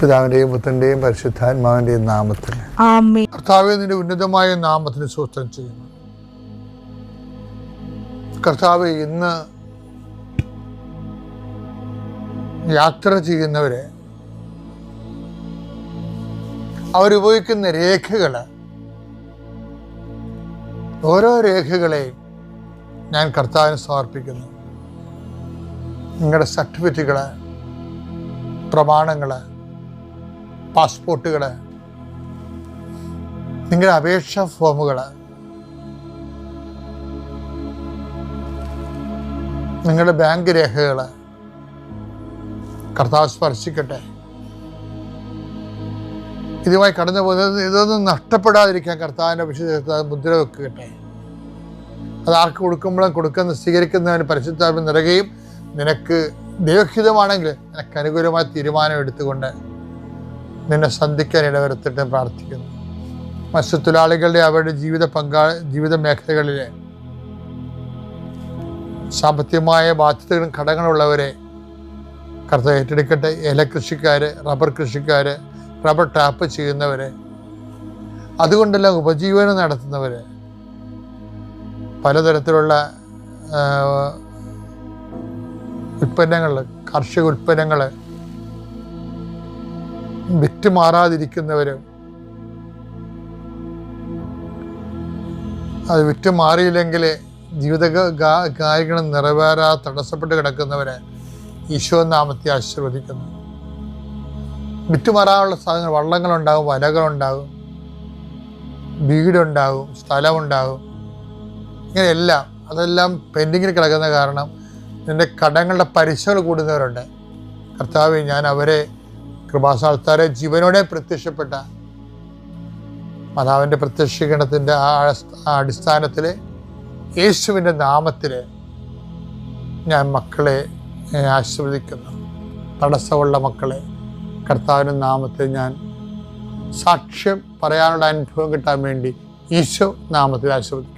പിതാവിന്റെയും പുത്രന്റെയും പരിശുദ്ധാത്മാവിന്റെയും നാമത്തിൽ. ആമേ കർത്താവെ നിന്റെ ഉന്നതമായ നാമത്തിന് സൂത്രം ചെയ്യുന്നു. കർത്താവ് ഇന്ന് യാത്ര ചെയ്യുന്നവരെ അവരുപയോഗിക്കുന്ന രേഖകൾ ഓരോ രേഖകളെയും ഞാൻ കർത്താവിന് സമർപ്പിക്കുന്നു. നിങ്ങളുടെ സർട്ടിഫിക്കറ്റുകൾ പ്രമാണങ്ങൾ പാസ്പോർട്ടുകൾ നിങ്ങളുടെ അപേക്ഷാ ഫോമുകൾ നിങ്ങളുടെ ബാങ്ക് രേഖകൾ കർത്താവ് സ്പർശിക്കട്ടെ. ഇതുമായി കടന്നു പോകുന്നത് ഇതൊന്നും നഷ്ടപ്പെടാതിരിക്കാൻ കർത്താവിന്റെ വിശുദ്ധ മുദ്ര വെക്കട്ടെ അത് ആർക്ക് കൊടുക്കുമ്പോഴും കൊടുക്കുന്ന സ്വീകരിക്കുന്നതിന് പരിശുദ്ധാത്മ നിറയുകയും നിനക്ക് ദൈവഹിതമാണെങ്കിൽ നിനക്ക് അനുകൂലമായ തീരുമാനം എടുത്തുകൊണ്ട് നിന്നെ സന്ധിക്കാൻ ഇടവരുത്തിട്ട് പ്രാർത്ഥിക്കുന്നു. മത്സ്യത്തൊഴിലാളികളുടെ അവരുടെ ജീവിത പങ്കാ ജീവിത മേഖലകളിലെ സാമ്പത്തികമായ ബാധ്യതകളും ഘടകങ്ങളുള്ളവരെ കർത്ത ഏറ്റെടുക്കട്ടെ. ഇല കൃഷിക്കാർ റബ്ബർ കൃഷിക്കാർ റബ്ബർ ടാപ്പ് ചെയ്യുന്നവർ അതുകൊണ്ടെല്ലാം ഉപജീവനം നടത്തുന്നവർ പലതരത്തിലുള്ള ഉൽപ്പന്നങ്ങൾ കാർഷിക ഉൽപ്പന്നങ്ങൾ വിറ്റ് മാറാതിരിക്കുന്നവരും അത് വിറ്റ് മാറിയില്ലെങ്കിൽ ജീവിത കാര്യങ്ങൾ നിറവേറാ തടസ്സപ്പെട്ട് കിടക്കുന്നവരെ ഈശോ നാമത്തെ ആശീർവദിക്കുന്നു. വിറ്റുമാറാനുള്ള സാധനങ്ങൾ വള്ളങ്ങളുണ്ടാകും വലകളുണ്ടാകും വീടുണ്ടാകും സ്ഥലമുണ്ടാകും. ഇങ്ങനെയെല്ലാം അതെല്ലാം പെൻഡിങ്ങിൽ കിടക്കുന്ന കാരണം എന്റെ കടങ്ങളുടെ പലിശകൾ കൂടുന്നവരുണ്ട്. കർത്താവ് ഞാൻ അവരെ കൃപാസാൽത്താരെ ജീവനോടെ പ്രത്യക്ഷപ്പെട്ട മാതാവിന്റെ പ്രത്യക്ഷീകരണത്തിന്റെ ആ അടിസ്ഥാനത്തിൽ യേശുവിന്റെ നാമത്തിൽ ഞാൻ മക്കളെ ആശീർവദിക്കുന്നു. തടസ്സമുള്ള മക്കളെ കർത്താവിന്റെ നാമത്തിൽ ഞാൻ സാക്ഷ്യം പറയാനുള്ള അനുഭവം കിട്ടാൻ വേണ്ടി ഈശോ നാമത്തിൽ ആശീർവദിക്കുന്നു.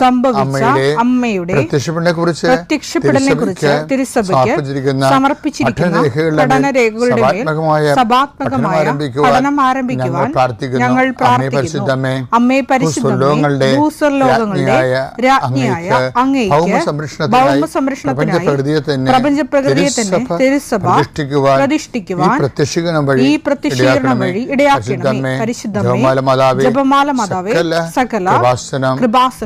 സംഭവിച്ച അമ്മയുടെ അമ്മയുടെ പ്രത്യക്ഷപ്പെടനെ കുറിച്ച് പ്രത്യക്ഷപ്പെടലിനെ കുറിച്ച് തിരുസഭയ്ക്ക് സമർപ്പിച്ചിരിക്കുന്ന പഠനരേഖകളുടെ സഭാത്മകമായ പഠനം ആരംഭിക്കുവാൻ ഞങ്ങൾ പ്രാർത്ഥിക്കുന്നു. അമ്മേ പരിശുദ്ധമേ ഭൂസ്വർലോകങ്ങളുടെ രാജ്ഞിയായ അങ്ങേക്ക് ഭൗമ സംരക്ഷണത്തിനായി പ്രപഞ്ചപ്രകൃതിയെ തന്നെ തിരുസഭ പ്രതിഷ്ഠിക്കുവാൻ ഈ പ്രത്യക്ഷീകരണം വഴി ഇടയാക്കണമേ. പരിശുദ്ധമേ ജപമാല മാതാവേ സകല കൃപാസനം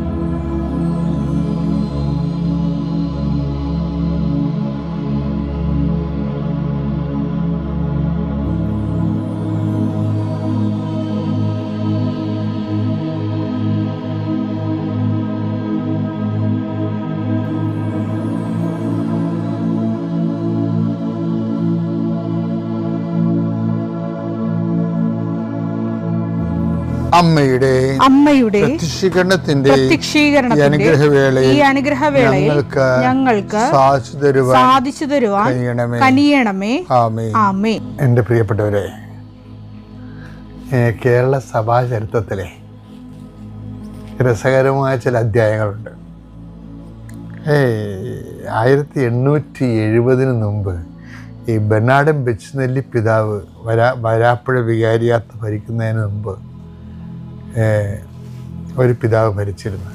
അമ്മയുടെ അമ്മയുടെ പ്രത്യക്ഷീകരണത്തിന്റെ അനുഗ്രഹവേളയിൽ ഈ അനുഗ്രഹവേളയിൽ ഞങ്ങൾക്ക് ഞങ്ങൾക്ക് സാധിച്ചു തരുവാൻ സാധിച്ചു തരുവാൻ കനിയണമേ. ആമേ ആമേ എന്റെ പ്രിയപ്പെട്ടവരെ കേരള സഭാ ചരിത്രത്തിലെ രസകരമായ ചില അധ്യായങ്ങളുണ്ട്. ഏ ആയിരത്തി എണ്ണൂറ്റി എഴുപതിന് മുമ്പ് ഈ ബെർണാഡൻ ബെച്ച്നെല്ലി പിതാവ് വരാ വരാപ്പുഴ വികാരിയാത്ത് ഭരിക്കുന്നതിന് മുമ്പ് ഒരു പിതാവ് ഭരിച്ചിരുന്നു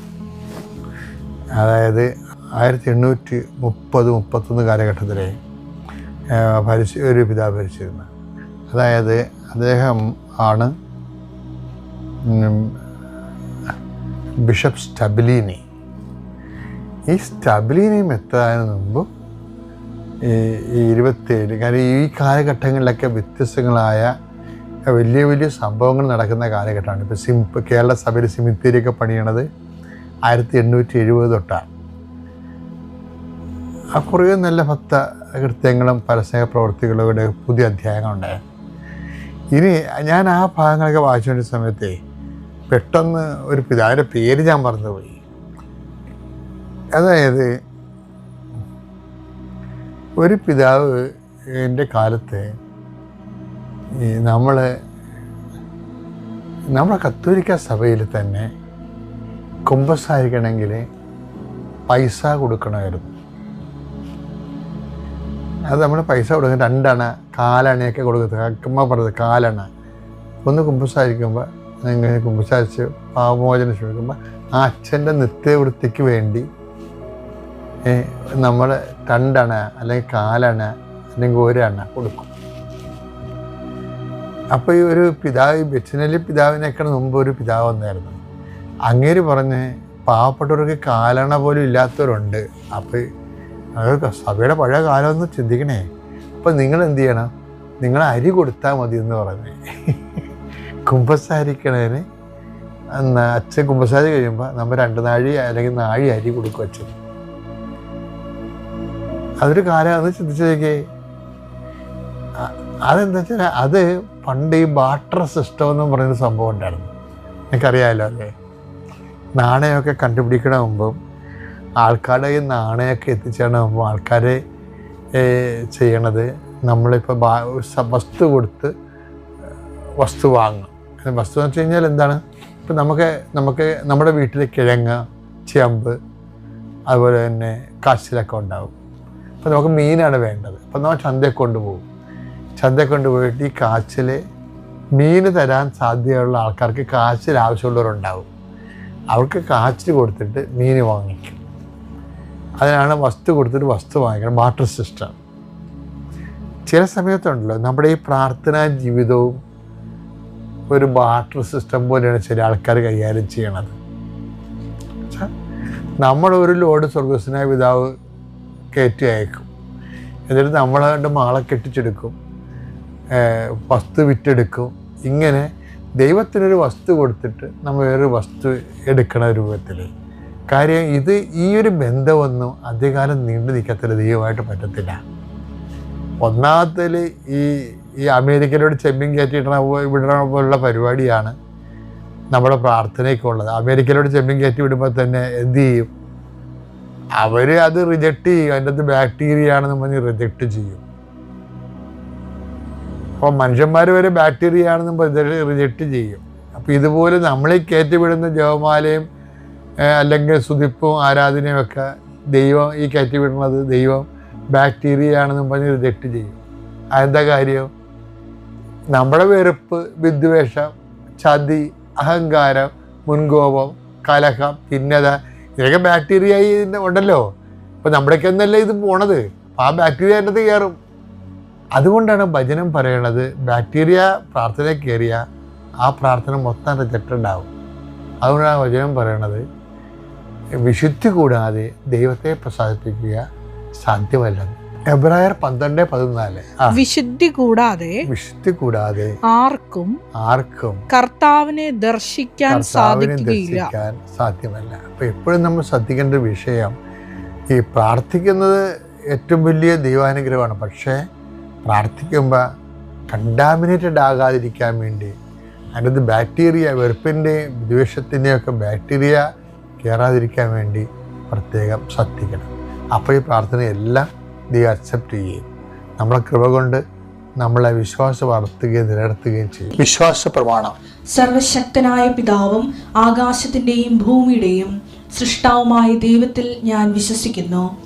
അതായത് ആയിരത്തി എണ്ണൂറ്റി മുപ്പത് മുപ്പത്തൊന്ന് കാലഘട്ടത്തിലെ ഭരിച്ച് ഒരു പിതാവ് ഭരിച്ചിരുന്നു അതായത് അദ്ദേഹം ആണ് ബിഷപ്പ് സ്റ്റബിലീനി. ഈ സ്റ്റബിലീനി എത്താതിന് മുമ്പ് ഈ ഇരുപത്തേഴ് കാരണം ഈ കാലഘട്ടങ്ങളിലൊക്കെ വ്യത്യസ്തങ്ങളായ വലിയ വലിയ സംഭവങ്ങൾ നടക്കുന്ന കാലഘട്ടമാണ്. ഇപ്പോൾ സിം കേരള സഭയിൽ സിമിത്തേരിയൊക്കെ പണിയണത് ആയിരത്തി എണ്ണൂറ്റി എഴുപത് തൊട്ടാണ് ആ കുറേ നല്ല ഭക്ത കൃത്യങ്ങളും പരസ്യ പ്രവർത്തികളുടെ പുതിയ അധ്യായങ്ങളുണ്ടായിരുന്നു ഇനി ഞാൻ ആ ഭാഗങ്ങളൊക്കെ വായിച്ചുകൊണ്ട സമയത്തെ പെട്ടെന്ന് ഒരു പിതാവിന്റെ പേര് ഞാൻ മറന്നുപോയി. അതായത് ഒരു പിതാവ് എന്റെ കാലത്ത് ഈ നമ്മൾ നമ്മുടെ കത്തോലിക്ക സഭയിൽ തന്നെ കുമ്പസാരിക്കണമെങ്കിൽ പൈസ കൊടുക്കണമായിരുന്നു. അത് നമ്മൾ പൈസ കൊടുക്കുന്ന രണ്ടണ കാലണയൊക്കെ കൊടുക്കുന്നത്. അക്കമ്മ പറഞ്ഞത് കാലണ. ഒന്ന് കുമ്പസാരിക്കുമ്പോൾ നിങ്ങൾ കുമ്പസാരിച്ച് പാവമോചനം ശ്രമിക്കുമ്പോൾ ആ അച്ഛന്റെ നിത്യവൃത്തിക്ക് വേണ്ടി നമ്മൾ രണ്ടണ അല്ലെങ്കിൽ കാലണ അല്ലെങ്കിൽ ഒരണ കൊടുക്കും. അപ്പോൾ ഈ ഒരു പിതാവ് ബെച്ചിനലി പിതാവിനേക്കാൾ മുമ്പ് ഒരു പിതാവ് വന്നായിരുന്നു. അങ്ങേര് പറഞ്ഞ് പാവപ്പെട്ടവർക്ക് കാലണ പോലും ഇല്ലാത്തവരുണ്ട്. അപ്പോൾ അത് സഭയുടെ പഴയ കാലം ഒന്ന് ചിന്തിക്കണേ. അപ്പം നിങ്ങൾ എന്ത് ചെയ്യണം? നിങ്ങൾ അരി കൊടുത്താൽ മതി എന്ന് പറഞ്ഞ്. കുമ്പസാരിക്കണേന് അച്ഛൻ കുമ്പസാരി കഴിയുമ്പോൾ നമ്മൾ രണ്ട് നാഴി അല്ലെങ്കിൽ നാഴി അരി കൊടുക്കും അച്ഛൻ. അതൊരു കാലമാണെന്ന് ചിന്തിച്ചേക്കേ അതെന്താ വെച്ചാൽ അത് പണ്ട് ഈ ബാട്ടർ സിസ്റ്റം എന്ന് പറയുന്ന സംഭവം ഉണ്ടായിരുന്നു. എനിക്കറിയാമല്ലോ അല്ലേ നാണയമൊക്കെ കണ്ടുപിടിക്കണ മുമ്പും ആൾക്കാരുടെ ഈ നാണയമൊക്കെ എത്തിച്ചേരണ മുമ്പ് ആൾക്കാർ ചെയ്യണത് നമ്മളിപ്പോൾ വസ്തു കൊടുത്ത് വസ്തു വാങ്ങും വസ്തു എന്ന് വെച്ച് കഴിഞ്ഞാൽ എന്താണ്? ഇപ്പം നമുക്ക് നമുക്ക് നമ്മുടെ വീട്ടിൽ കിഴങ്ങ് ചേമ്പ് അതുപോലെ തന്നെ കാച്ചിലൊക്കെ ഉണ്ടാവും. അപ്പോൾ നമുക്ക് മീനാണ് വേണ്ടത്. അപ്പം നമ്മൾ ചന്തയിൽ കൊണ്ടുപോകും. ചന്തയിൽ കൊണ്ടുപോയിട്ട് ഈ കാച്ചിൽ മീൻ തരാൻ സാധ്യതയുള്ള ആൾക്കാർക്ക് കാച്ചിൽ ആവശ്യമുള്ളവരുണ്ടാവും. അവർക്ക് കാച്ചിൽ കൊടുത്തിട്ട് മീൻ വാങ്ങിക്കും. അതിനാണ് വസ്തു കൊടുത്തിട്ട് വസ്തു വാങ്ങിക്കണം ബാട്ടർ സിസ്റ്റം ചില സമയത്തുണ്ടല്ലോ നമ്മുടെ ഈ പ്രാർത്ഥനാ ജീവിതവും ഒരു ബാട്ടർ സിസ്റ്റം പോലെയാണ് ചില ആൾക്കാർ കൈകാര്യം ചെയ്യണത്. നമ്മൾ ഒരു ലോഡ് സ്വർഗസ്വനായ പിതാവ് കയറ്റി അയക്കും. എന്നിട്ട് നമ്മളെ മാളെ കെട്ടിച്ചെടുക്കും. വസ്തു വിറ്റെടുക്കും. ഇങ്ങനെ ദൈവത്തിനൊരു വസ്തു കൊടുത്തിട്ട് നമ്മൾ വേറൊരു വസ്തു എടുക്കണ രൂപത്തിൽ. കാര്യം ഇത് ഈ ഒരു ബന്ധമൊന്നും അധികകാലം നീണ്ടു നിൽക്കത്തില്ല ദൈവമായിട്ട് പറ്റത്തില്ല. ഒന്നാമത്തിൽ ഈ ഈ അമേരിക്കയിലോട് ചെമ്മീൻ കയറ്റിയിടണ വിടണ പോലുള്ള പരിപാടിയാണ് നമ്മുടെ പ്രാർത്ഥനയ്ക്കുള്ളത് അമേരിക്കയിലോട് ചെമ്മീൻ കയറ്റി വിടുമ്പോൾ തന്നെ എന്ത് ചെയ്യും? അവർ അത് റിജക്റ്റ് ചെയ്യും. അതിന്റെ അകത്ത് ബാക്ടീരിയ ആണെന്ന് പറഞ്ഞ് റിജക്റ്റ് ചെയ്യും. അപ്പോൾ മനുഷ്യന്മാർ വരെ ബാക്ടീരിയ ആണെന്ന് റിജക്റ്റ് ചെയ്യും. അപ്പോൾ ഇതുപോലെ നമ്മളെ കയറ്റി വിടുന്ന ജവമാലയും അല്ലെങ്കിൽ സുതിപ്പും ആരാധനയും ഒക്കെ ദൈവം ഈ കയറ്റി വിടുന്നത് ദൈവം ബാക്ടീരിയ ആണെന്നും പറഞ്ഞ് റിജക്റ്റ് ചെയ്യും. അതെന്താ കാര്യം? നമ്മുടെ വെറുപ്പ് വിദ്വേഷം ചതി അഹങ്കാരം മുൻകോപം കലഹം ഭിന്നത ഇതൊക്കെ ബാക്ടീരിയ ഉണ്ടല്ലോ. അപ്പോൾ നമ്മുടെയൊക്കെ എന്നല്ലേ ഇത് പോണത്? ആ ബാക്ടീരിയ എന്റെ കയറും. അതുകൊണ്ടാണ് ഭജനം പറയണത് ബാക്ടീരിയ പ്രാർത്ഥന കയറിയ ആ പ്രാർത്ഥന മൊത്തം റിജക്റ്റഡ് ആവും അതുകൊണ്ടാണ് ഭജനം പറയണത് വിശുദ്ധി കൂടാതെ ദൈവത്തെ പ്രസാദിപ്പിക്കുക സാധ്യമല്ലെന്ന് എബ്രായർ പന്ത്രണ്ട് പതിനാല്. വിശുദ്ധി കൂടാതെ വിശുദ്ധി കൂടാതെ ആർക്കും ആർക്കും കർത്താവിനെ ദർശിക്കാൻ ദർശിക്കാൻ സാധ്യമല്ല. അപ്പൊ എപ്പോഴും നമ്മൾ ശ്രദ്ധിക്കേണ്ട വിഷയം ഈ പ്രാർത്ഥിക്കുന്നത് ഏറ്റവും വലിയ ദൈവാനുഗ്രഹമാണ്. പക്ഷേ പ്രാർത്ഥിക്കുമ്പോൾ കണ്ടാമിനേറ്റഡ് ആകാതിരിക്കാൻ വേണ്ടി അതിനകത്ത് ബാക്ടീരിയ വെറുപ്പിന്റെയും ദ്വേഷത്തിന്റെയും ഒക്കെ ബാക്ടീരിയ കയറാതിരിക്കാൻ വേണ്ടി പ്രത്യേകം ശ്രദ്ധിക്കണം. അപ്പോൾ ഈ പ്രാർത്ഥനയെല്ലാം ദൈവം അക്സെപ്റ്റ് ചെയ്യും നമ്മളെ കൃപ കൊണ്ട് നമ്മളെ വിശ്വാസം വളർത്തുകയും നിലനിർത്തുകയും ചെയ്യും. വിശ്വാസ പ്രമാണം. സർവശക്തനായ പിതാവും ആകാശത്തിന്റെയും ഭൂമിയുടെയും സൃഷ്ടാവുമായ ദൈവത്തിൽ ഞാൻ വിശ്വസിക്കുന്നു.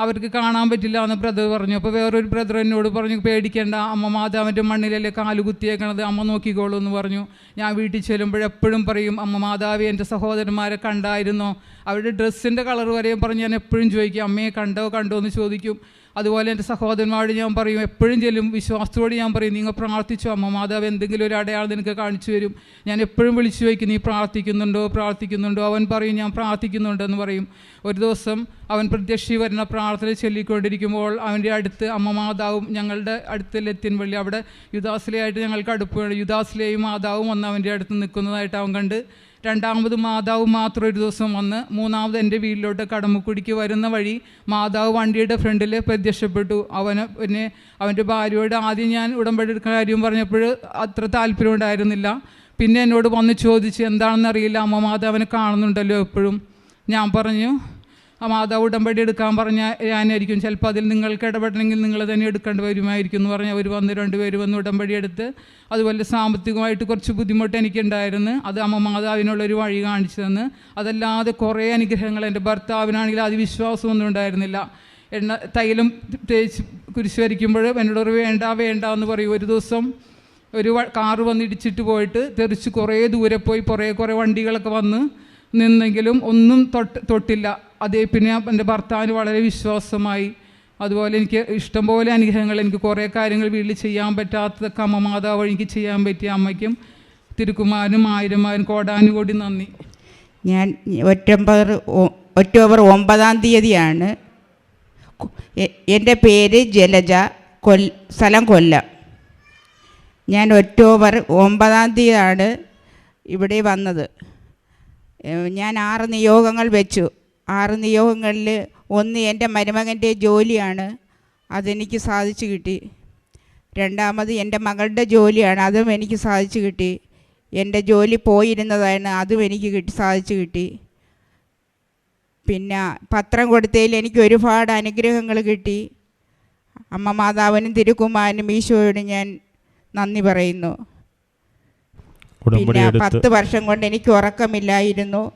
അവർക്ക് കാണാൻ പറ്റില്ല എന്ന് ബ്രദർ പറഞ്ഞു. അപ്പോൾ വേറൊരു ബ്രദർ എന്നോട് പറഞ്ഞു പേടിക്കേണ്ട അമ്മ മാതാവിന്റെ മണ്ണിലല്ലേ കാൽ കുത്തിയേക്കണത് അമ്മ നോക്കിക്കോളൂ എന്ന് പറഞ്ഞു. ഞാൻ വീട്ടിൽ ചെല്ലുമ്പോഴെപ്പോഴും പറയും അമ്മ മാതാവി എന്റെ സഹോദരന്മാരെ കണ്ടായിരുന്നോ? അവരുടെ ഡ്രസ്സിന്റെ കളർ വരെയും പറഞ്ഞ് ഞാൻ എപ്പോഴും ചോദിക്കും അമ്മയെ കണ്ടോ കണ്ടോ എന്ന് ചോദിക്കും. അതുപോലെ എന്റെ സഹോദരന്മാരോട് ഞാൻ പറയും എപ്പോഴും ചെല്ലും വിശ്വാസത്തോട് ഞാൻ പറയും നിങ്ങൾ പ്രാർത്ഥിച്ചോ അമ്മ മാതാവ് എന്തെങ്കിലും ഒരു അടയാളം നിനക്ക് കാണിച്ചു തരും. ഞാൻ എപ്പോഴും വിളിച്ചു ചോദിക്കും നീ പ്രാർത്ഥിക്കുന്നുണ്ടോ പ്രാർത്ഥിക്കുന്നുണ്ടോ? അവൻ പറയും ഞാൻ പ്രാർത്ഥിക്കുന്നുണ്ടെന്ന് പറയും. ഒരു ദിവസം അവൻ പ്രത്യക്ഷി വരുന്ന പ്രാർത്ഥന ചൊല്ലിക്കൊണ്ടിരിക്കുമ്പോൾ അവന്റെ അടുത്ത് അമ്മ മാതാവും ഞങ്ങളുടെ അടുത്ത് ലത്തിൻ അവിടെ യുദാസിലയായിട്ട് ഞങ്ങൾക്ക് അടുപ്പ് യുദാസിലെയും മാതാവും വന്ന് അവന്റെ അടുത്ത് നിൽക്കുന്നതായിട്ട് അവൻ കണ്ട് രണ്ടാമത് മാതാവ് മാത്രം ഒരു ദിവസം വന്ന് മൂന്നാമത് എന്റെ വീട്ടിലോട്ട് കടമുക്കുടിക്ക് വരുന്ന വഴി മാതാവ് വണ്ടിയുടെ ഫ്രണ്ടിൽ പ്രത്യക്ഷപ്പെട്ടു. അവന് പിന്നെ അവന്റെ ഭാര്യയോട് ആദ്യം ഞാൻ ഉടമ്പടി കാര്യം പറഞ്ഞപ്പോൾ അത്ര താല്പര്യം ഉണ്ടായിരുന്നില്ല. പിന്നെ എന്നോട് വന്ന് ചോദിച്ച് എന്താണെന്നറിയില്ല അമ്മ മാതാവിനെ കാണുന്നുണ്ടല്ലോ എപ്പോഴും. ഞാൻ പറഞ്ഞു മാതാവ് ഉടമ്പടി എടുക്കാൻ പറഞ്ഞാൽ ഞാനായിരിക്കും. ചിലപ്പോൾ അതിൽ നിങ്ങൾക്ക് ഇടപെടണമെങ്കിൽ നിങ്ങൾ തന്നെ എടുക്കേണ്ടി വരുമായിരിക്കും എന്ന് പറഞ്ഞ് അവർ വന്ന് രണ്ടുപേര് വന്ന് ഉടമ്പടി എടുത്ത് അതുപോലെ സാമ്പത്തികമായിട്ട് കുറച്ച് ബുദ്ധിമുട്ട് എനിക്കുണ്ടായിരുന്നു. അത് അമ്മ മാതാവിനുള്ളൊരു വഴി കാണിച്ചു തന്ന് അതല്ലാതെ കുറേ അനുഗ്രഹങ്ങൾ എന്റെ ഭർത്താവിനാണെങ്കിൽ അത് വിശ്വാസമൊന്നും ഉണ്ടായിരുന്നില്ല. എണ്ണ തൈലം തേച്ച് കുരിശ് വരയ്ക്കുമ്പോൾ എന്നോട് വേണ്ട വേണ്ട എന്ന് പറയും. ഒരു ദിവസം ഒരു കാറ് വന്ന് ഇടിച്ചിട്ട് പോയിട്ട് തെറിച്ച് കുറേ ദൂരെ പോയി കുറേ കുറേ വണ്ടികളൊക്കെ വന്ന് നിന്നെങ്കിലും ഒന്നും തൊട്ട് തൊട്ടില്ല. അതേ പിന്നെ എന്റെ ഭർത്താവിന് വളരെ വിശ്വാസമായി. അതുപോലെ എനിക്ക് ഇഷ്ടംപോലെ അനുഗ്രഹങ്ങൾ എനിക്ക് കുറേ കാര്യങ്ങൾ വീട്ടിൽ ചെയ്യാൻ പറ്റാത്തതൊക്കെ അമ്മ മാതാവ് എനിക്ക് ചെയ്യാൻ പറ്റിയ അമ്മയ്ക്കും തിരുക്കുമാരനും ആയിരമാരും കോടാനുകോടി നന്ദി. ഞാൻ ഒറ്റമ്പർ ഒക്ടോബർ ഒമ്പതാം തീയതിയാണ്. എന്റെ പേര് ജലജ കൊൽ സ്ഥലം കൊല്ലം. ഞാൻ ഒക്ടോബർ ഒമ്പതാം തീയതിയാണ് ഇവിടെ വന്നത്. ഞാൻ ആറ് നിയോഗങ്ങൾ വെച്ചു. ആറ് നിയോഗങ്ങളിൽ ഒന്ന് എന്റെ മരുമകന്റെ ജോലിയാണ്. അതെനിക്ക് സാധിച്ചു കിട്ടി. രണ്ടാമത് എന്റെ മകളുടെ ജോലിയാണ്. അതും എനിക്ക് സാധിച്ചു കിട്ടി. എന്റെ ജോലി പോയിരുന്നതാണ് അതും എനിക്ക് കിട്ടി സാധിച്ചു കിട്ടി. പിന്നെ പത്രം കൊടുത്തതിൽ എനിക്ക് ഒരുപാട് അനുഗ്രഹങ്ങൾ കിട്ടി. അമ്മ മാതാവിനും തിരുക്കുമാരനും ഈശോയോട് ഞാൻ നന്ദി പറയുന്നു. പിന്നെ പത്ത് വർഷം കൊണ്ട് എനിക്ക് ഉറക്കമില്ലായിരുന്നു.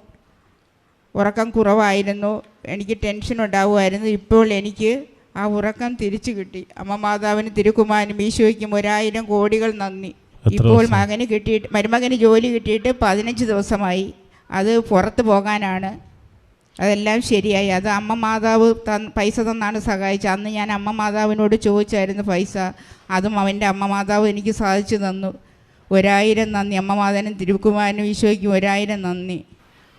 ഉറക്കം കുറവായിരുന്നു. എനിക്ക് ടെൻഷൻ ഉണ്ടാവുമായിരുന്നു. ഇപ്പോൾ എനിക്ക് ആ ഉറക്കം തിരിച്ചു കിട്ടി. അമ്മ മാതാവിന് തിരുക്കുമാനും ഈശോയ്ക്കും ഒരായിരം കോടികൾ നന്ദി. ഇപ്പോൾ? മകന് കിട്ടിയിട്ട് മരുമകന് ജോലി കിട്ടിയിട്ട് പതിനഞ്ച് ദിവസമായി. അത് പുറത്ത് പോകാനാണ്. അതെല്ലാം ശരിയായി. അത് അമ്മ മാതാവ് ത പൈസ തന്നാണ് സഹായിച്ചത്. അന്ന് ഞാൻ അമ്മ മാതാവിനോട് ചോദിച്ചായിരുന്നു പൈസ. അതും അവന്റെ അമ്മ മാതാവ് എനിക്ക് സാധിച്ചു തന്നു. ഒരായിരം നന്ദി. അമ്മ മാതാവിനും തിരുക്കുമാരനും ഈശോയ്ക്കും ഒരായിരം നന്ദി.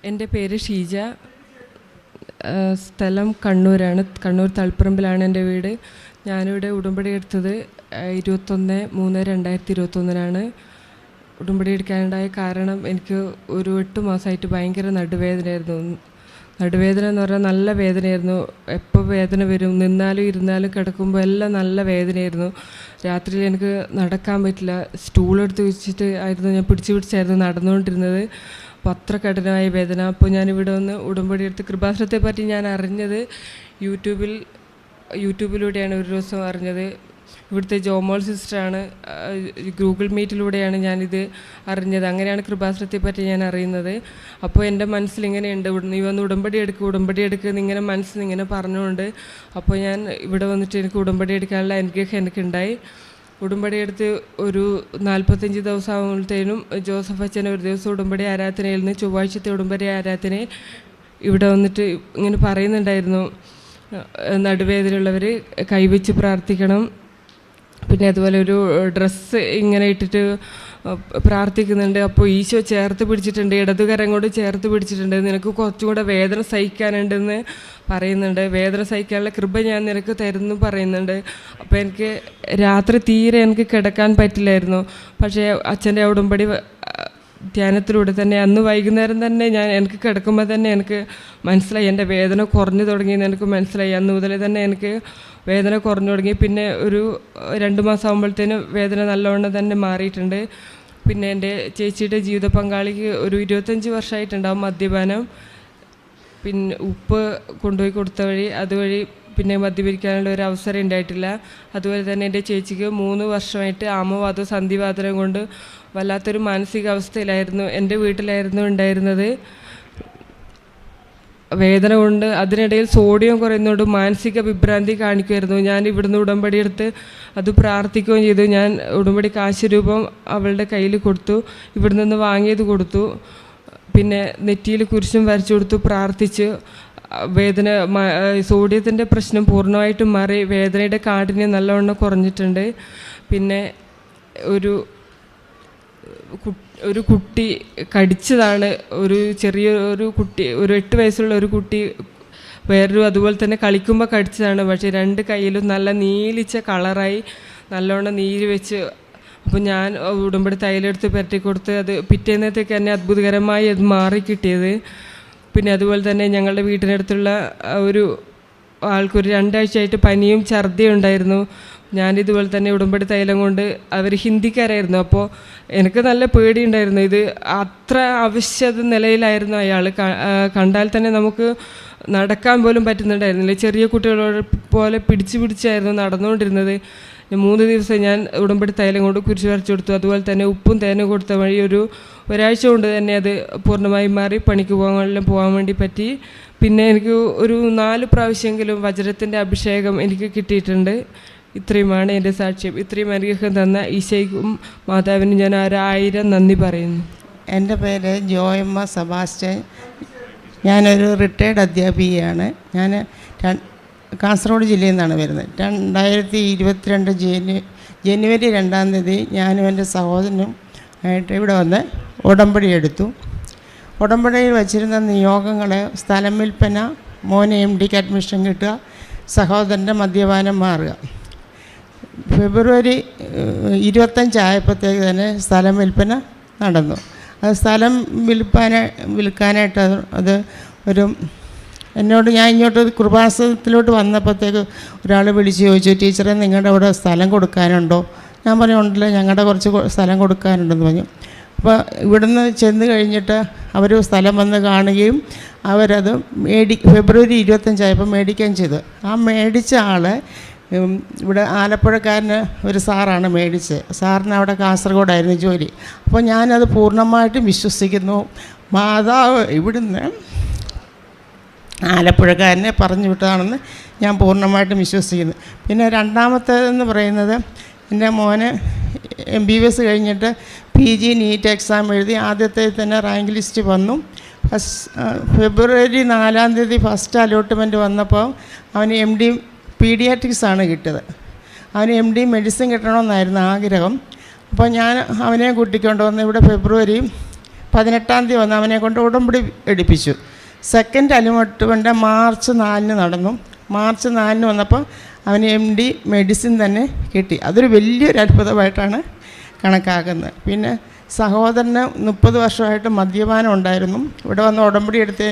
എന്റെ പേര് ഷീജ. സ്ഥലം കണ്ണൂരാണ്. കണ്ണൂർ തളിപ്പറമ്പിലാണ് എന്റെ വീട്. ഞാനിവിടെ ഉടമ്പടി എടുത്തത് ഇരുപത്തൊന്ന് മൂന്ന് രണ്ടായിരത്തി ഇരുപത്തൊന്നിനാണ് ഉടമ്പടി എടുക്കാനുണ്ടായ കാരണം എനിക്ക് ഒരു എട്ട് മാസമായിട്ട് ഭയങ്കര നടുവേദനയായിരുന്നു. നടുവേദന എന്ന് പറഞ്ഞാൽ നല്ല വേദനയായിരുന്നു. എപ്പോൾ വേദന വരും നിന്നാലും ഇരുന്നാലും കിടക്കുമ്പോൾ എല്ലാം നല്ല വേദനയായിരുന്നു. രാത്രിയിൽ എനിക്ക് നടക്കാൻ പറ്റില്ല. സ്റ്റൂളെടുത്ത് വെച്ചിട്ട് ആയിരുന്നു ഞാൻ പിടിച്ചു പിടിച്ചായിരുന്നു നടന്നുകൊണ്ടിരുന്നത്. അപ്പോൾ കഠിനമായ വേദന. അപ്പോൾ ഞാനിവിടെ വന്ന് ഉടമ്പടി എടുത്ത് കൃപാസനത്തെ പറ്റി ഞാൻ അറിഞ്ഞത് യൂട്യൂബിൽ യൂട്യൂബിലൂടെയാണ് ഒരു ദിവസം അറിഞ്ഞത്. ഇവിടുത്തെ ജോമോൾ സിസ്റ്ററാണ് ഗൂഗിൾ മീറ്റിലൂടെയാണ് ഞാനിത് അറിഞ്ഞത്. അങ്ങനെയാണ് കൃപാസനത്തെ പറ്റി ഞാൻ അറിയുന്നത്. അപ്പോൾ എന്റെ ഇവിടെ നീ വന്ന് ഉടമ്പടി എടുക്കുക ഉടമ്പടി എടുക്കുക എന്നിങ്ങനെ മനസ്സിൽ ഇങ്ങനെ പറഞ്ഞുകൊണ്ട് അപ്പോൾ ഞാൻ ഇവിടെ വന്നിട്ട് എനിക്ക് ഉടമ്പടി എടുക്കാനുള്ള അനുഗ്രഹം എനിക്കുണ്ടായി. ഉടമ്പടി എടുത്ത് ഒരു നാൽപ്പത്തഞ്ച് ദിവസം ആകുമ്പോഴത്തേനും ജോസഫ് അച്ഛൻ ഒരു ദിവസം ഉടമ്പടി ആരാധനയിൽ നിന്ന് ചൊവ്വാഴ്ചത്തെ ഉടമ്പടി ആരാധനയിൽ ഇവിടെ വന്നിട്ട് ഇങ്ങനെ പറയുന്നുണ്ടായിരുന്നു. നടുവേദനയുള്ളവർ കൈവച്ച് പ്രാർത്ഥിക്കണം. പിന്നെ അതുപോലെ ഒരു ഡ്രസ്സ് ഇങ്ങനെ ഇട്ടിട്ട് പ്രാർത്ഥിക്കുന്നുണ്ട്. അപ്പോൾ ഈശോ ചേർത്ത് പിടിച്ചിട്ടുണ്ട് ഇടതുകരം കൊണ്ട് ചേർത്ത് പിടിച്ചിട്ടുണ്ട്. നിനക്ക് കുറച്ചും കൂടെ വേദന സഹിക്കാനുണ്ടെന്ന് പറയുന്നുണ്ട്. വേദന സഹിക്കാനുള്ള കൃപ ഞാൻ നിനക്ക് തരുന്നു പറയുന്നുണ്ട്. അപ്പോൾ എനിക്ക് രാത്രി തീരെ എനിക്ക് കിടക്കാൻ പറ്റില്ലായിരുന്നു. പക്ഷേ അച്ഛന്റെ ഉടമ്പടി ധ്യാനത്തിലൂടെ തന്നെ അന്ന് വൈകുന്നേരം തന്നെ ഞാൻ എനിക്ക് കിടക്കുമ്പോൾ തന്നെ എനിക്ക് മനസ്സിലായി എന്റെ വേദന കുറഞ്ഞു തുടങ്ങിയെന്ന് എനിക്ക് മനസ്സിലായി. അന്ന് മുതൽ തന്നെ എനിക്ക് വേദന കുറഞ്ഞു തുടങ്ങി. പിന്നെ ഒരു രണ്ട് മാസം ആകുമ്പോഴത്തേനും വേദന നല്ലവണ്ണം തന്നെ മാറിയിട്ടുണ്ട്. പിന്നെ എന്റെ ചേച്ചിയുടെ ജീവിത പങ്കാളിക്ക് ഒരു ഇരുപത്തഞ്ച് വർഷമായിട്ടുണ്ടാവും മദ്യപാനം. പിന്നെ ഉപ്പ് കൊണ്ടുപോയി കൊടുത്ത വഴി അതുവഴി പിന്നെ മദ്യപിക്കാനുള്ള ഒരു അവസരം ഉണ്ടായിട്ടില്ല. അതുപോലെ തന്നെ എന്റെ ചേച്ചിക്ക് മൂന്ന് വർഷമായിട്ട് ആമവാദം സന്ധിവാദനം കൊണ്ട് വല്ലാത്തൊരു മാനസികാവസ്ഥയിലായിരുന്നു എന്റെ വീട്ടിലായിരുന്നു ഉണ്ടായിരുന്നത്. വേദന കൊണ്ട് അതിനിടയിൽ സോഡിയം കുറയുന്നതുകൊണ്ട് മാനസിക വിഭ്രാന്തി കാണിക്കുമായിരുന്നു. ഞാൻ ഇവിടുന്ന് ഉടമ്പടി എടുത്ത് അത് പ്രാർത്ഥിക്കുകയും ചെയ്തു. ഞാൻ ഉടമ്പടി കാശ് രൂപം അവളുടെ കയ്യിൽ കൊടുത്തു. ഇവിടെ നിന്ന് വാങ്ങിയത് കൊടുത്തു. പിന്നെ നെറ്റിയിൽ കുരിശും വരച്ചു കൊടുത്തു പ്രാർത്ഥിച്ച്. വേദന സോഡിയത്തിന്റെ പ്രശ്നം പൂർണമായിട്ടും മാറി. വേദനയുടെ കാഠിന്യം നല്ലവണ്ണം കുറഞ്ഞിട്ടുണ്ട്. പിന്നെ ഒരു ഒരു കുട്ടി കടിച്ചതാണ്. ഒരു ചെറിയ ഒരു കുട്ടി ഒരു എട്ട് വയസ്സുള്ള ഒരു കുട്ടി വേറൊരു അതുപോലെ തന്നെ കളിക്കുമ്പോൾ കടിച്ചതാണ്. പക്ഷേ രണ്ട് കയ്യിലും നല്ല നീലിച്ച കളറായി നല്ലോണം നീര് വെച്ച് അപ്പോൾ ഞാൻ ഉടമ്പടി തൈലെടുത്ത് പുരട്ടി കൊടുത്ത് അത് പിറ്റേന്നത്തേക്ക് തന്നെ അത്ഭുതകരമായി അത് മാറി കിട്ടിയത്. പിന്നെ അതുപോലെ തന്നെ ഞങ്ങളുടെ വീട്ടിനടുത്തുള്ള ഒരു ആൾക്കൊരു രണ്ടാഴ്ചയായിട്ട് പനിയും ഛർദിയും ഉണ്ടായിരുന്നു. ഞാനിതുപോലെ തന്നെ ഉടുമ്പടി തൈലം കൊണ്ട് അവർ ഹിന്ദിക്കാരായിരുന്നു. അപ്പോൾ എനിക്ക് നല്ല പേടിയുണ്ടായിരുന്നു. ഇത് അത്ര ആവശ്യത നിലയിലായിരുന്നു അയാൾ കണ്ടാൽ തന്നെ നമുക്ക് നടക്കാൻ പോലും പറ്റുന്നുണ്ടായിരുന്നില്ല. ചെറിയ കുട്ടികളോട് പോലെ പിടിച്ച് പിടിച്ചായിരുന്നു നടന്നുകൊണ്ടിരുന്നത്. മൂന്ന് ദിവസം ഞാൻ ഉടമ്പടി തൈലം കൊണ്ട് കുരിശ് വരച്ചു കൊടുത്തു. അതുപോലെ തന്നെ ഉപ്പും തേനും കൊടുത്ത വഴി ഒരു ഒരാഴ്ച കൊണ്ട് തന്നെ അത് പൂർണമായി മാറി പണിക്ക് പോകാനെല്ലാം പോകാൻ വേണ്ടി പറ്റി. പിന്നെ എനിക്ക് ഒരു നാല് പ്രാവശ്യമെങ്കിലും വജ്രത്തിന്റെ അഭിഷേകം എനിക്ക് കിട്ടിയിട്ടുണ്ട്. ഇത്രയുമാണ് എന്റെ സാക്ഷ്യം. ഇത്രയും അനുഗ്രഹം തന്ന ഈശയ്ക്കും മാതാവിനും ഞാൻ ഒരായിരം നന്ദി പറയുന്നു. എന്റെ പേര് ജോയമ്മ സെബാസ്റ്റ്യൻ. ഞാനൊരു റിട്ടയർഡ് അധ്യാപികയാണ്. ഞാൻ കാസർഗോഡ് ജില്ലയിൽ നിന്നാണ് വരുന്നത്. രണ്ടായിരത്തി ഇരുപത്തിരണ്ട് ജനു ജനുവരി രണ്ടാം തീയതി ഞാനും എന്റെ സഹോദരനും ആയിട്ട് ഇവിടെ വന്ന് ഉടമ്പടി എടുത്തു. ഉടമ്പടിയിൽ വച്ചിരുന്ന നിയോഗങ്ങൾ സ്ഥലം വിൽപ്പന മോന് എം ഡിക്ക് അഡ്മിഷൻ കിട്ടുക സഹോദരന്റെ മദ്യപാനം മാറുക. ഫെബ്രുവരി ഇരുപത്തഞ്ചായപ്പോഴത്തേക്ക് തന്നെ സ്ഥലം വിൽപ്പന നടന്നു. അത് സ്ഥലം വിൽപ്പന വിൽക്കാനായിട്ട് അത് അത് ഒരു എന്നോട് ഞാൻ ഇങ്ങോട്ട് കൃപാസനത്തിലോട്ട് വന്നപ്പോഴത്തേക്ക് ഒരാൾ വിളിച്ച് ചോദിച്ചു ടീച്ചറെ നിങ്ങളുടെ അവിടെ സ്ഥലം കൊടുക്കാനുണ്ടോ? ഞാൻ പറഞ്ഞു ഉണ്ടല്ലോ ഞങ്ങളുടെ കുറച്ച് സ്ഥലം കൊടുക്കാനുണ്ടെന്ന് പറഞ്ഞു. അപ്പോൾ ഇവിടുന്ന് ചെന്ന് കഴിഞ്ഞിട്ട് അവർ സ്ഥലം വന്ന് കാണുകയും അവരത് മേടി ഫെബ്രുവരി ഇരുപത്തഞ്ചായപ്പോൾ മേടിക്കുകയും ചെയ്തു. ആ മേടിച്ച ആൾ ഇവിടെ ആലപ്പുഴക്കാരന് ഒരു സാറാണ് മേടിച്ച് സാറിന് അവിടെ കാസർഗോഡായിരുന്നു ജോലി. അപ്പോൾ ഞാനത് പൂർണമായിട്ടും വിശ്വസിക്കുന്നു. മാതാവ് ഇവിടുന്ന് ആലപ്പുഴക്കാരനെ പറഞ്ഞു വിട്ടതാണെന്ന് ഞാൻ പൂർണമായിട്ടും വിശ്വസിക്കുന്നു. പിന്നെ രണ്ടാമത്തേതെന്ന് പറയുന്നത് എന്റെ മോന് എം ബി ബി എസ് കഴിഞ്ഞിട്ട് പി ജി നീറ്റ് എക്സാം എഴുതി ആദ്യത്തെ തന്നെ റാങ്ക് ലിസ്റ്റ് വന്നു. ഫസ്റ്റ് ഫെബ്രുവരി നാലാം തീയതി ഫസ്റ്റ് അലോട്ട്മെന്റ് വന്നപ്പോൾ അവന് എം ഡി പീഡിയാട്രിക്സ് ആണ് കിട്ടിയത്. അവന് എം ഡി മെഡിസിൻ കിട്ടണമെന്നായിരുന്നു ആഗ്രഹം. അപ്പോൾ ഞാൻ അവനെ കൂട്ടിക്കൊണ്ട് വന്ന് ഇവിടെ ഫെബ്രുവരി പതിനെട്ടാം തീയതി വന്ന് അവനെ കൊണ്ട് ഉടമ്പടി എടുപ്പിച്ചു. സെക്കൻഡ് അലുമട്ടുകൊണ്ട് മാർച്ച് നാലിന് നടന്നു. മാർച്ച് നാലിന് വന്നപ്പോൾ അവന് എം ഡി മെഡിസിൻ തന്നെ കിട്ടി. അതൊരു വലിയൊരു അത്ഭുതമായിട്ടാണ് കണക്കാക്കുന്നത്. പിന്നെ സഹോദരന് മുപ്പത് വർഷമായിട്ട് മദ്യപാനം ഉണ്ടായിരുന്നു. ഇവിടെ വന്ന് ഉടമ്പടി എടുത്ത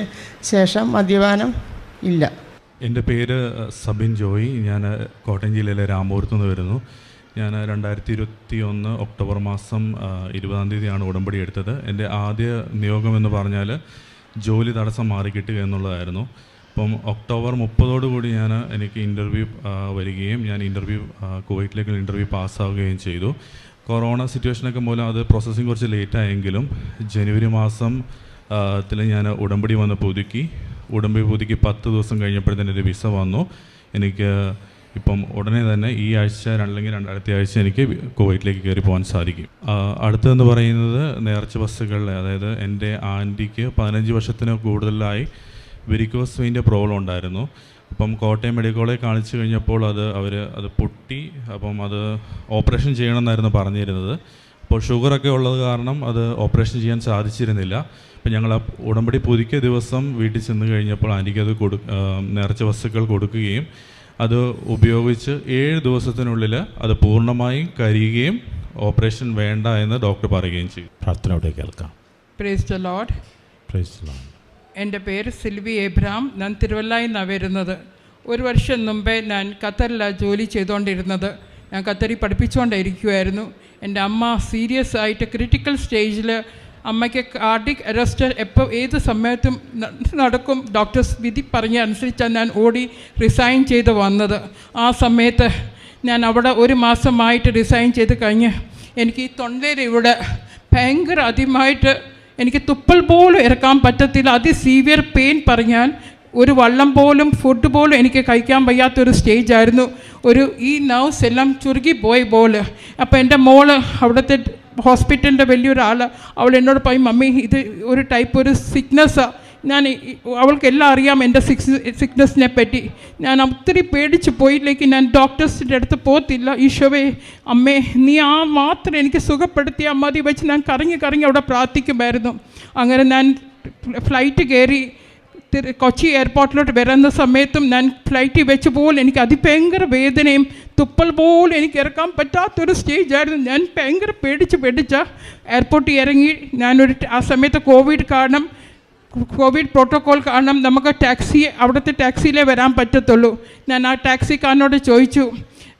ശേഷം മദ്യപാനം ഇല്ല. എന്റെ പേര് സബിൻ ജോയി. ഞാൻ കോട്ടയം ജില്ലയിലെ രാമപുരത്തു നിന്ന് വരുന്നു. ഞാൻ രണ്ടായിരത്തി ഇരുപത്തി ഒന്ന് ഒക്ടോബർ മാസം ഇരുപതാം തീയതിയാണ് ഉടമ്പടി എടുത്തത്. എന്റെ ആദ്യ നിയോഗം എന്ന് പറഞ്ഞാൽ ജോലി തടസ്സം മാറി കിട്ടുക എന്നുള്ളതായിരുന്നു. അപ്പം ഒക്ടോബർ മുപ്പതോടുകൂടി ഞാൻ എനിക്ക് ഇന്റർവ്യൂ വരികയും ഞാൻ ഇന്റർവ്യൂ കുവൈറ്റിലേക്ക് ഇന്റർവ്യൂ പാസ്സാവുകയും ചെയ്തു. കൊറോണ സിറ്റുവേഷനൊക്കെ മൂലം അത് പ്രോസസ്സിങ് കുറച്ച് ലേറ്റായെങ്കിലും ജനുവരി മാസം ത്തിൽ ഞാൻ ഉടമ്പടി വന്ന് പുതുക്കി. ഉടമ്പടി പുതുക്കി പത്ത് ദിവസം കഴിഞ്ഞപ്പോഴത്തേന് എന്റെ വിസ വന്നു. എനിക്ക് ഇപ്പം ഉടനെ തന്നെ ഈ ആഴ്ച അല്ലെങ്കിൽ രണ്ടായിരത്തി ആഴ്ച എനിക്ക് കുവൈറ്റിലേക്ക് കയറി പോകാൻ സാധിക്കും. അടുത്തതെന്ന് പറയുന്നത് നേർച്ച ബസ്സുകളിലെ അതായത് എന്റെ ആന്റിക്ക് പതിനഞ്ച് വർഷത്തിന് കൂടുതലായി വെരിക്കോസ് വെയിന്റെ പ്രോബ്ലം ഉണ്ടായിരുന്നു. അപ്പം കോട്ടയം മെഡിക്കൽ കോളേജ് കാണിച്ചു കഴിഞ്ഞപ്പോൾ അത് അവർ അത് പൊട്ടി അപ്പം അത് ഓപ്പറേഷൻ ചെയ്യണമെന്നായിരുന്നു പറഞ്ഞിരുന്നത്. അപ്പോൾ ഷുഗറൊക്കെ ഉള്ളത് കാരണം അത് ഓപ്പറേഷൻ ചെയ്യാൻ സാധിച്ചിരുന്നില്ല. അപ്പം ഞങ്ങൾ ആ ഉടമ്പടി പുതുക്കിയ ദിവസം വീട്ടിൽ ചെന്ന് കഴിഞ്ഞപ്പോൾ ആന്റിക്കത് കൊടു നിറച്ച നേർച്ച വസ്തുക്കൾ കൊടുക്കുകയും അത് ഉപയോഗിച്ച് ഏഴ് ദിവസത്തിനുള്ളിൽ അത് പൂർണമായും കരിയുകയും ഓപ്പറേഷൻ വേണ്ട എന്ന് ഡോക്ടർ പറയുകയും ചെയ്തു. പ്രാർത്ഥനയോടെ കേൾക്കാം. Praise the lord praise the lord. എന്റെ പേര് സിൽവി എബ്രാം ഞാൻ തിരുവല്ലയിൽ നിന്നാണ് വരുന്നത്. ഒരു വർഷം മുമ്പേ ഞാൻ ഖത്തറിലാണ് ജോലി ചെയ്തുകൊണ്ടിരുന്നത്. ഞാൻ ഖത്തറിൽ പഠിപ്പിച്ചുകൊണ്ടിരിക്കുമായിരുന്നു എന്റെ അമ്മ സീരിയസ് ആയിട്ട് ക്രിട്ടിക്കൽ സ്റ്റേജിൽ അമ്മയ്ക്ക് കാർഡിക് അറസ്റ്റ് എപ്പോൾ ഏത് സമയത്തും നടക്കും ഡോക്ടേഴ്സ് വിധി പറഞ്ഞ അനുസരിച്ചാണ് ഞാൻ ഓടി റിസൈൻ ചെയ്ത് വന്നത്. ആ സമയത്ത് ഞാൻ അവിടെ ഒരു മാസമായിട്ട് റിസൈൻ ചെയ്ത് കഴിഞ്ഞ് എനിക്ക് ഈ തൊണ്ടയിൽ ഇവിടെ ഭയങ്കര അതിമായിട്ട് എനിക്ക് തുപ്പൽ പോലും ഇറക്കാൻ പറ്റത്തില്ല. അതി സീവിയർ പെയിൻ പറഞ്ഞാൽ ഒരു വള്ളം പോലും ഫുഡ് പോലും എനിക്ക് കഴിക്കാൻ വയ്യാത്തൊരു സ്റ്റേജായിരുന്നു ഒരു ഈ നർവ്സ് എല്ലാം ചുരുങ്ങി പോയി പോലെ. അപ്പോൾ എന്റെ മോൾ അവിടുത്തെ ഹോസ്പിറ്റലിന്റെ വലിയൊരാൾ അവൾ എന്നോട് പറയും മമ്മി ഇത് ഒരു ടൈപ്പ് ഒരു സിക്നസ്സാണ് ഞാൻ അവൾക്കെല്ലാം അറിയാം എന്റെ സിക്സ് സിക്നസ്സിനെ പറ്റി. ഞാൻ ഒത്തിരി പേടിച്ച് പോയില്ലേക്ക് ഞാൻ ഡോക്ടേഴ്സിന്റെ അടുത്ത് പോകത്തില്ല. ഈശോവേ അമ്മേ നീ ആ മാത്രം എനിക്ക് സുഖപ്പെടുത്തിയാൽ മതി വെച്ച് ഞാൻ കറങ്ങി കറങ്ങി അവിടെ പ്രാർത്ഥിക്കുമായിരുന്നു. അങ്ങനെ ഞാൻ ഫ്ലൈറ്റ് കയറി കൊച്ചി എയർപോർട്ടിലോട്ട് വരുന്ന സമയത്തും ഞാൻ ഫ്ലൈറ്റിൽ വെച്ച് പോലും എനിക്ക് അതിഭയങ്കര വേദനയും തുപ്പൽ പോലും എനിക്ക് ഇറക്കാൻ പറ്റാത്തൊരു സ്റ്റേജായിരുന്നു ഞാൻ ഭയങ്കര പേടിച്ച് പേടിച്ച എയർപോർട്ടിൽ ഇറങ്ങി. ഞാനൊരു ആ സമയത്ത് കോവിഡ് കാരണം കോവിഡ് പ്രോട്ടോകോൾ കാരണം നമുക്ക് ടാക്സി അവിടുത്തെ ടാക്സിയിലേ വരാൻ പറ്റത്തുള്ളൂ. ഞാൻ ആ ടാക്സിക്കാരനോട് ചോദിച്ചു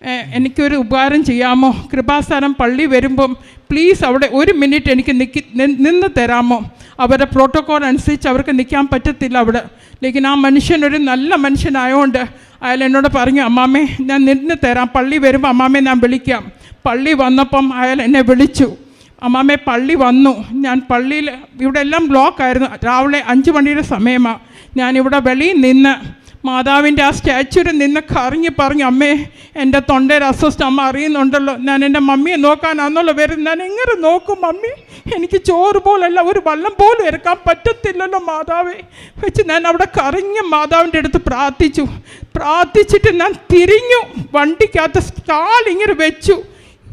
"ഏഹ്, എനിക്കൊരു ഉപകാരം ചെയ്യാമോ? കൃപാസ്ഥാനം പള്ളി വരുമ്പം പ്ലീസ് അവിടെ ഒരു മിനിറ്റ് എനിക്ക് നിൽക്കി നിന്ന് തരാമോ? അവരുടെ പ്രോട്ടോകോൾ അനുസരിച്ച് അവർക്ക് നിൽക്കാൻ പറ്റത്തില്ല അവിടെ. ലേക്കിൻ ആ മനുഷ്യൻ ഒരു നല്ല മനുഷ്യനായതുകൊണ്ട് അയാൾ എന്നോട് പറഞ്ഞു അമ്മാമേ ഞാൻ നിന്ന് തരാം. പള്ളി വരുമ്പോൾ അമ്മാമേ ഞാൻ വിളിക്കാം. പള്ളി വന്നപ്പം അയാൾ എന്നെ വിളിച്ചു. അമ്മാമേ പള്ളി വന്നു. ഞാൻ പള്ളിയിൽ ഇവിടെ എല്ലാം ബ്ലോക്കായിരുന്നു രാവിലെ അഞ്ച് മണിയുടെ സമയമാണ് ഞാനിവിടെ വെളിയിൽ നിന്ന് മാതാവിന്റെ ആ സ്റ്റാച്യൂര് നിന്ന് കറങ്ങി പറഞ്ഞു അമ്മേ എന്റെ തൊണ്ടയിൽ അസ്വസ്ഥ അമ്മ അറിയുന്നുണ്ടല്ലോ. ഞാൻ എന്റെ മമ്മിയെ നോക്കാനാണെന്നുള്ള വരും ഞാൻ എങ്ങനെ നോക്കും മമ്മി? എനിക്ക് ചോറ് പോലല്ല ഒരു വള്ളം പോലും ഇറക്കാൻ പറ്റത്തില്ലല്ലോ മാതാവേ. വെച്ച് ഞാൻ അവിടെ കറങ്ങി മാതാവിന്റെ അടുത്ത് പ്രാർത്ഥിച്ചു. പ്രാർത്ഥിച്ചിട്ട് ഞാൻ തിരിഞ്ഞു. വണ്ടിക്കകത്ത് കാലിങ്ങനെ വെച്ചു.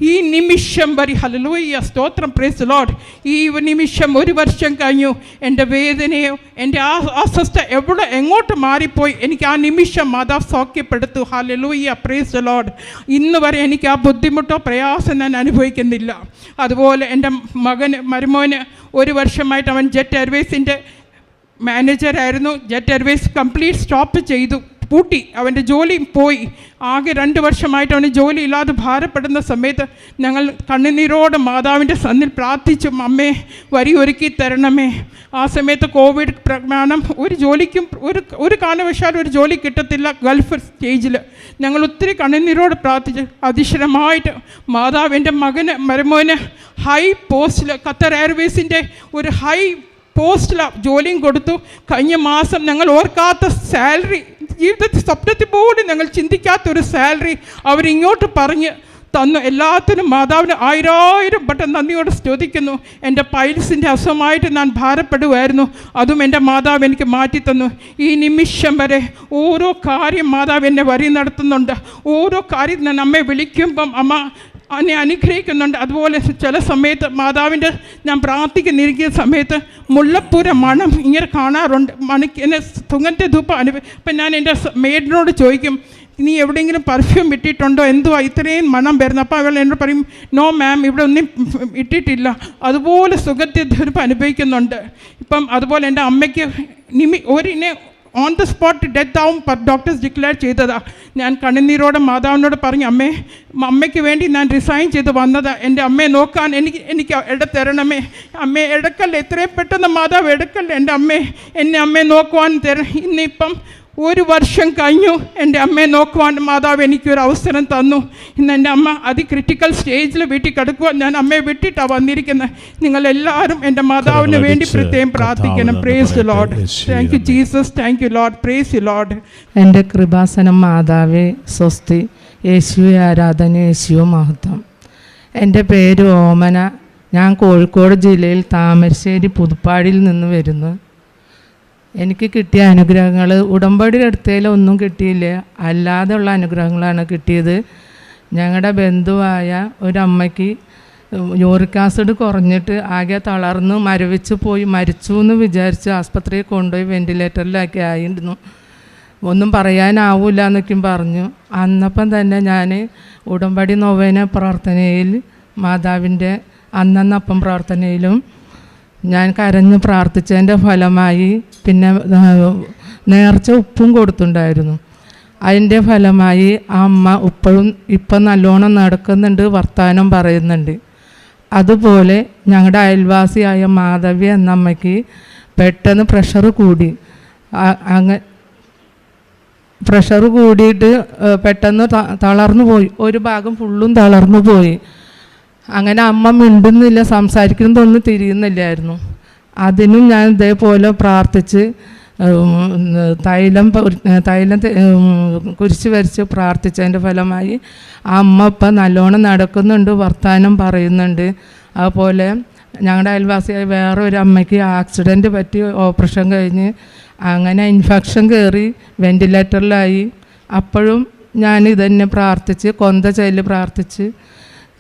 ഈ നിമിഷം വരെ ഹലലൂയ്യ സ്തോത്രം പ്രേസ് ലോഡ് ഈ നിമിഷം ഒരു വർഷം കഴിഞ്ഞു. എന്റെ വേദനയോ എന്റെ ആ അസ്വസ്ഥ എവിടെ എങ്ങോട്ട് മാറിപ്പോയി? എനിക്ക് ആ നിമിഷം മാതാവ് സൗഖ്യപ്പെടുത്തു. ഹലലൂയ്യ പ്രേസ് ലോഡ് ഇന്ന് വരെ എനിക്ക് ആ ബുദ്ധിമുട്ടോ പ്രയാസം ഞാൻ അനുഭവിക്കുന്നില്ല. അതുപോലെ എന്റെ മകന് മരുമോന് ഒരു വർഷമായിട്ട് അവൻ ജെറ്റ് എയർവേസിന്റെ മാനേജറായിരുന്നു. ജെറ്റ് എയർവേസ് കംപ്ലീറ്റ് സ്റ്റോപ്പ് ചെയ്തു. പൂട്ടി. അവന്റെ ജോലി പോയി. ആകെ രണ്ട് വർഷമായിട്ട് അവന് ജോലി ഇല്ലാതെ ഭാരപ്പെടുന്ന സമയത്ത് ഞങ്ങൾ കണ്ണുനീരോടെ മാതാവിന്റെ സന്നിൽ പ്രാർത്ഥിച്ചു അമ്മേ വരി ഒരുക്കി തരണമേ. ആ സമയത്ത് കോവിഡ് പ്രമാണം ഒരു ജോലിക്കും ഒരു ഒരു കാരണവശാലും ഒരു ജോലി കിട്ടത്തില്ല ഗൾഫ് സ്റ്റേജിൽ. ഞങ്ങൾ ഒത്തിരി കണ്ണുനീരോട് പ്രാർത്ഥിച്ചു അതിശ്രമമായിട്ട് മാതാവിന്റെ മകന് മരുമോന് ഹൈ പോസ്റ്റിൽ ഖത്തർ എയർവേസിന്റെ ഒരു ഹൈ പോസ്റ്റിലാണ് ജോലിയും കൊടുത്തു. കഴിഞ്ഞ മാസം ഞങ്ങൾ ഓർക്കാത്ത സാലറി ജീവിതത്തിൽ സ്വപ്നത്തിൽ പോലും ഞങ്ങൾ ചിന്തിക്കാത്ത ഒരു സാലറി അവരിങ്ങോട്ട് പറഞ്ഞ് തന്നു. എല്ലാത്തിനും മാതാവിന് ആയിരായിരം വട്ടം നന്ദിയോട് സ്തുതിക്കുന്നു. എന്റെ പൈൽസിന്റെ അസുഖമായിട്ട് ഞാൻ ഭാരപ്പെടുമായിരുന്നു അതും എന്റെ മാതാവ് എനിക്ക് മാറ്റി തന്നു ഈ നിമിഷം വരെ ഓരോ കാര്യം മാതാവ് എന്നെ വരി നടത്തുന്നുണ്ട്. ഓരോ കാര്യം ഞാൻ അമ്മയെ വിളിക്കുമ്പം അമ്മ എന്നെ അനുഗ്രഹിക്കുന്നുണ്ട്. അതുപോലെ ചില സമയത്ത് മാതാവിന്റെ ഞാൻ പ്രാർത്ഥിക്കുന്നിരിക്കുന്ന സമയത്ത് മുല്ലപ്പൂര മണം ഇങ്ങനെ കാണാറുണ്ട്. മണിക്ക് എന്നെ തുങ്ങന്റെ ധൂപ്പം അനുഭവ ഇപ്പം ഞാൻ എന്റെ മേഡിനോട് ചോദിക്കും നീ എവിടെയെങ്കിലും പെർഫ്യൂം ഇട്ടിട്ടുണ്ടോ? എന്തോ ഇത്രയും മണം വരുന്നത്? അപ്പോൾ അവൾ എന്നോട് പറയും നോ മാം ഇവിടെ ഒന്നും ഇട്ടിട്ടില്ല. അതുപോലെ സുഖത്തെ ധൂപ്പ് അനുഭവിക്കുന്നുണ്ട്. ഇപ്പം അതുപോലെ എന്റെ അമ്മയ്ക്ക് നിമി ഒരിനെ ഓൺ ദ സ്പോട്ട് ഡെത്ത് ആവും ഡോക്ടേഴ്സ് ഡിക്ലെയർ ചെയ്തതാ. ഞാൻ കണ്ണുനീരോടെ മാതാവിനോട് പറഞ്ഞു അമ്മേ അമ്മയ്ക്ക് വേണ്ടി ഞാൻ റിസൈൻ ചെയ്ത് വന്നതാ. എന്റെ അമ്മയെ നോക്കാൻ എനിക്ക് എനിക്ക് ഇട തരണമേ. അമ്മയെ എടുക്കല്ലേ എത്രയും പെട്ടെന്ന് മാതാവ് എടുക്കല്ലേ എന്റെ അമ്മയെ എന്നെ അമ്മയെ നോക്കുവാൻ തര ഇന്നിപ്പം ഒരു വർഷം കഴിഞ്ഞു എന്റെ അമ്മയെ നോക്കുവാൻ മാതാവ് എനിക്കൊരു അവസരം തന്നു. ഇന്ന് എന്റെ അമ്മ അതി ക്രിട്ടിക്കൽ സ്റ്റേജിൽ വീട്ടിൽ കിടക്കുവാൻ ഞാൻ അമ്മയെ വിട്ടിട്ടാണ് വന്നിരിക്കുന്നത് നിങ്ങളെല്ലാവരും എന്റെ മാതാവിന് വേണ്ടി പ്രത്യേകം പ്രാർത്ഥിക്കണം. Praise lord thank you Jesus thank you lord praise you lord എന്റെ കൃപാസനം മാതാവേ സ്വസ്തി യേശുവെ ആരാധന യേശുവ മഹത്വം. എന്റെ പേര് ഓമന. ഞാൻ കോഴിക്കോട് ജില്ലയിൽ താമരശ്ശേരി പുതുപ്പാടിയിൽ നിന്ന് വരുന്നു. എനിക്ക് കിട്ടിയ അനുഗ്രഹങ്ങൾ ഉടമ്പടി എടുത്തതിലൊന്നും കിട്ടിയില്ല. അല്ലാതെയുള്ള അനുഗ്രഹങ്ങളാണ് കിട്ടിയത്. ഞങ്ങളുടെ ബന്ധുവായ ഒരമ്മയ്ക്ക് യൂറിക് ആസിഡ് കുറഞ്ഞിട്ട് ആകെ തളർന്ന് മരവിച്ച് പോയി മരിച്ചു എന്ന് വിചാരിച്ച് ആസ്പത്രിയിൽ കൊണ്ടുപോയി വെന്റിലേറ്ററിലൊക്കെ ആയിരുന്നു. ഒന്നും പറയാനാവില്ല എന്നൊക്കെയും പറഞ്ഞു. അന്നപ്പം തന്നെ ഞാൻ ഉടമ്പടി നൊവേന പ്രാർത്ഥനയിൽ മാതാവിന്റെ അന്നന്നപ്പം പ്രാർത്ഥനയിലും ഞാൻ കരഞ്ഞ് പ്രാർത്ഥിച്ചതിന്റെ ഫലമായി പിന്നെ നേർച്ച ഉപ്പും കൊടുത്തുണ്ടായിരുന്നു. അതിന്റെ ഫലമായി ആ അമ്മ ഇപ്പോഴും ഇപ്പം നല്ലോണം നടക്കുന്നുണ്ട് വർത്തമാനം പറയുന്നുണ്ട്. അതുപോലെ ഞങ്ങളുടെ അയൽവാസിയായ മാധവി എന്ന അമ്മയ്ക്ക് പെട്ടെന്ന് പ്രഷർ കൂടി. അങ്ങ പ്രഷർ കൂടിയിട്ട് പെട്ടെന്ന് തളർന്നു പോയി. ഒരു ഭാഗം ഫുള്ളും തളർന്നു പോയി. അങ്ങനെ അമ്മ മിണ്ടുന്നില്ല സംസാരിക്കുന്നതൊന്നും തിരിയുന്നില്ലായിരുന്നു. അതിനും ഞാൻ ഇതേപോലെ പ്രാർത്ഥിച്ച് തൈലം തൈലം കുരിശ് വരച്ച് പ്രാർത്ഥിച്ചതിന്റെ ഫലമായി ആ അമ്മ ഇപ്പം നല്ലോണം നടക്കുന്നുണ്ട് വർത്തമാനം പറയുന്നുണ്ട്. അതുപോലെ ഞങ്ങളുടെ അയൽവാസിയായ വേറെ ഒരു അമ്മയ്ക്ക് ആക്സിഡന്റ് പറ്റി ഓപ്പറേഷൻ കഴിഞ്ഞ് അങ്ങനെ ഇൻഫെക്ഷൻ കയറി വെന്റിലേറ്ററിലായി അപ്പോഴും ഞാൻ ഇതന്നെ പ്രാർത്ഥിച്ച് കൊന്ത ചെയ്യൽ പ്രാർത്ഥിച്ച്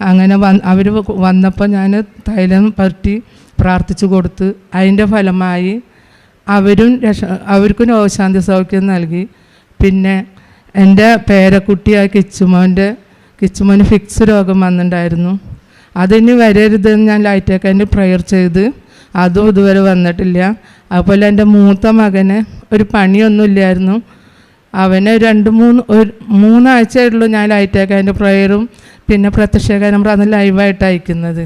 അങ്ങനെ വന്ന് അവർ വന്നപ്പോൾ ഞാൻ തൈലം പറ്റി പ്രാർത്ഥിച്ചു കൊടുത്ത് അതിന്റെ ഫലമായി അവരും രക്ഷ അവർക്കും രോഗശാന്തി സൗഖ്യം നൽകി. പിന്നെ എന്റെ പേരക്കുട്ടിയായ കിച്ചുമോന്റെ കിച്ചുമോന് ഫിക്സ് രോഗം വന്നിട്ടുണ്ടായിരുന്നു അതിന് വരരുതെന്ന് ഞാൻ ലൈറ്റേക്കന്റെ പ്രയർ ചെയ്ത് അതും ഇതുവരെ വന്നിട്ടില്ല. അതുപോലെ എന്റെ മൂത്ത മകന് ഒരു പണിയൊന്നുമില്ലായിരുന്നു അവനെ രണ്ട് മൂന്ന് ഒരു മൂന്നാഴ്ചയുള്ളൂ ഞാൻ ലൈറ്റേക്കന്റെ പ്രയറും പിന്നെ പ്രത്യക്ഷകാരം അന്ന് ലൈവായിട്ട് അയക്കുന്നത്.